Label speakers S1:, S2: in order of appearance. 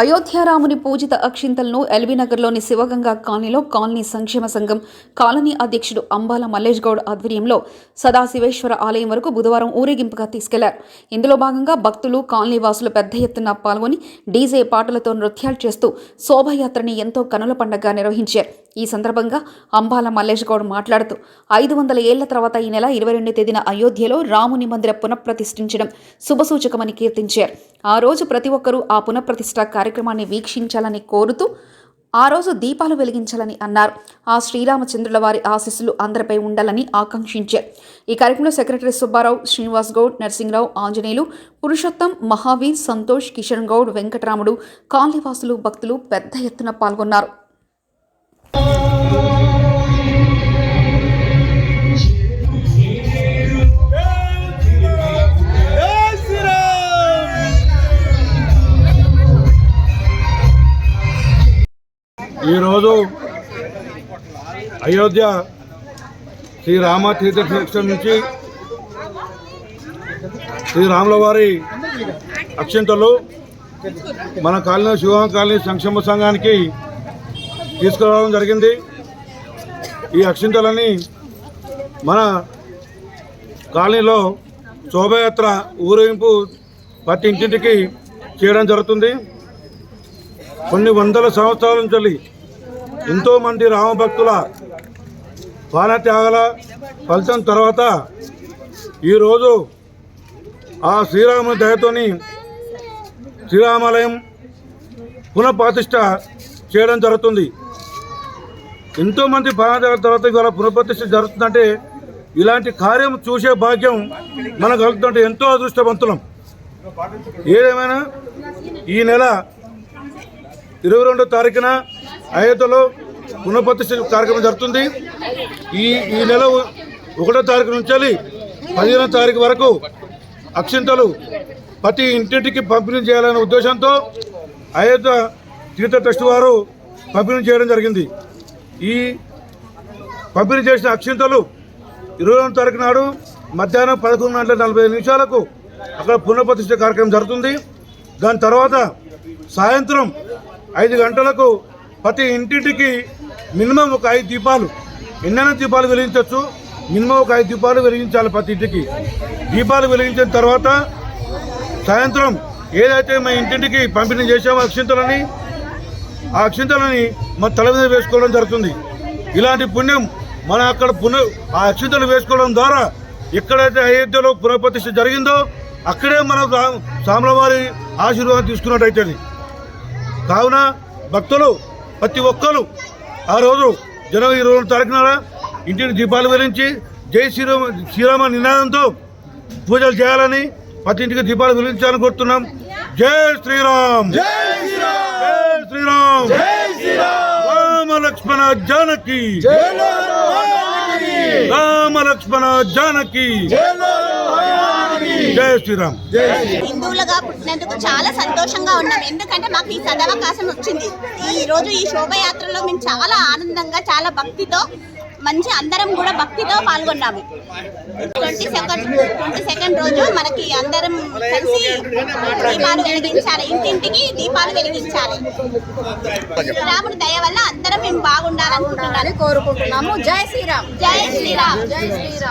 S1: అయోధ్యారాముని పూజిత అక్షింతలను ఎల్బీనగర్లోని శివగంగా కాలనీలో కాలనీ సంక్షేమ సంఘం కాలనీ అధ్యక్షుడు అంబాల మల్లేష్ గౌడ్ ఆధ్వర్యంలో సదాశివేశ్వర ఆలయం వరకు బుధవారం ఊరేగింపుగా తీసుకెళ్ళారు. ఇందులో భాగంగా భక్తులు కాలనీ వాసులు పెద్ద ఎత్తున పాల్గొని డీజే పాటలతో నృత్యాలు చేస్తూ శోభయాత్రని ఎంతో కనుల పండగగా నిర్వహించారు. ఈ సందర్భంగా అంబాల మల్లేష్ గౌడ్ మాట్లాడుతూ ఐదు వందల ఏళ్ళ తర్వాత ఈ నెల ఇరవై రెండు తేదీన అయోధ్యలో రాముని మందిర పునఃప్రతిష్ఠించడం శుభసూచకమని కీర్తించారు. ఆ రోజు ప్రతి ఒక్కరూ ఆ పునఃప్రతిష్ఠ కార్యక్రమాన్ని వీక్షించాలని కోరుతూ ఆ రోజు దీపాలు వెలిగించాలని అన్నారు. ఆ శ్రీరామచంద్రుల వారి ఆశీస్సులు అందరిపై ఉండాలని ఆకాంక్షించారు. ఈ కార్యక్రమంలో సెక్రటరీ సుబ్బారావు శ్రీనివాస్ గౌడ్ నరసింహరావు ఆంజనేయులు పురుషోత్తం మహావీర్ సంతోష్ కిషన్ గౌడ్ వెంకటరాముడు కాళీవాసులు భక్తులు పెద్ద ఎత్తున పాల్గొన్నారు.
S2: ఈరోజు అయోధ్య శ్రీరామ తీర్థక్షేత్రం నుంచి శ్రీరాముల వారి అక్షంతలు మన కాలనీ శివం కాలనీ సంక్షేమ సంఘానికి తీసుకురావడం జరిగింది. ఈ అక్షింతలని మన కాలనీలో శోభయాత్ర ఊరేగింపు ప్రతి ఇంటింటికి చేయడం జరుగుతుంది. కొన్ని వందల సంవత్సరాల నుంచి ఎంతోమంది రామభక్తుల ప్రాణత్యాగాల ఫలితం తర్వాత ఈరోజు ఆ శ్రీరాముని దయతోని శ్రీరామాలయం పునఃప్రతిష్ట చేయడం జరుగుతుంది. ఎంతోమంది ప్రాణత్యాగాల తర్వాత ఇవాళ పునఃప్రతిష్ట జరుగుతుందంటే ఇలాంటి కార్యం చూసే భాగ్యం మనకు కలుగుతుంటే ఎంతో అదృష్టవంతులం. ఏదేమైనా ఈ నెల ఇరవై రెండో తారీఖున అయోధ్యలో పునఃప్రతిష్ఠ కార్యక్రమం జరుగుతుంది. ఈ ఈ నెల ఒకటో తారీఖు నుంచి పదిహేనో తారీఖు వరకు అక్షింతలు ప్రతి ఇంటింటికి పంపిణీ చేయాలనే ఉద్దేశంతో అయోధ్య తీర్థ ట్రస్ట్ వారు పంపిణీ చేయడం జరిగింది. ఈ పంపిణీ చేసిన అక్షింతలు ఇరవై రెండు తారీఖు నాడు మధ్యాహ్నం పదకొండు గంటల నలభై నిమిషాలకు అక్కడ పునఃప్రతిష్ఠ కార్యక్రమం జరుగుతుంది. దాని తర్వాత సాయంత్రం ఐదు గంటలకు ప్రతి ఇంటింటికి మినిమం ఒక ఐదు దీపాలు. ఎన్నైనా దీపాలు వెలిగించవచ్చు మినిమం ఒక ఐదు దీపాలు వెలిగించాలి ప్రతి ఇంటికి. దీపాలు వెలిగించిన తర్వాత సాయంత్రం ఏదైతే మా ఇంటింటికి పంపిణీ చేసామో అక్షింతలని ఆ అక్షింతలని మా తల మీద వేసుకోవడం జరుగుతుంది. ఇలాంటి పుణ్యం మన అక్కడ పునః ఆ అక్షింతలు వేసుకోవడం ద్వారా ఎక్కడైతే అయోధ్యలో పునఃప్రతిష్ఠ జరిగిందో అక్కడే మనం రా- ఆశీర్వాదం తీసుకున్నట్టయితే కావున భక్తులు ప్రతి ఒక్కరు ఆ రోజు జనవరి ఇరవై రెండు తారీఖున ఇంటికి దీపాలు వెలిగించి జై శ్రీరామ శ్రీరామ నినాదంతో పూజలు చేయాలని ప్రతి ఇంటికి దీపాలు వెలిగించాలని కోరుతున్నాం. జై శ్రీరామ్.
S3: జై శ్రీరామ్.
S2: రామ లక్ష్మణ జానకి. రామ లక్ష్మణ జానకి.
S3: జై శ్రీరామ్.
S4: హిందువులుగా పుట్టినందుకు చాలా సంతోషంగా ఉన్నాం. ఎందుకంటే మాకు ఈ సదవకాశం వచ్చింది. ఈ రోజు ఈ శోభయాత్రలో మేము చాలా ఆనందంగా చాలా భక్తితో మంచి అందరం కూడా భక్తితో పాల్గొన్నాము. ట్వంటీ సెకండ్ ట్వంటీ సెకండ్ రోజు మనకి అందరం కలిసి దీపాలు వెలిగించాలి. ఇంటింటికి దీపాలు వెలిగించాలి. రాముడి దయ వల్ల అందరం మేము బాగుండాలనుకుంటున్నాను
S5: కోరుకుంటున్నాము. జై శ్రీరామ్.
S4: జై శ్రీరామ్.
S5: జై శ్రీరామ్.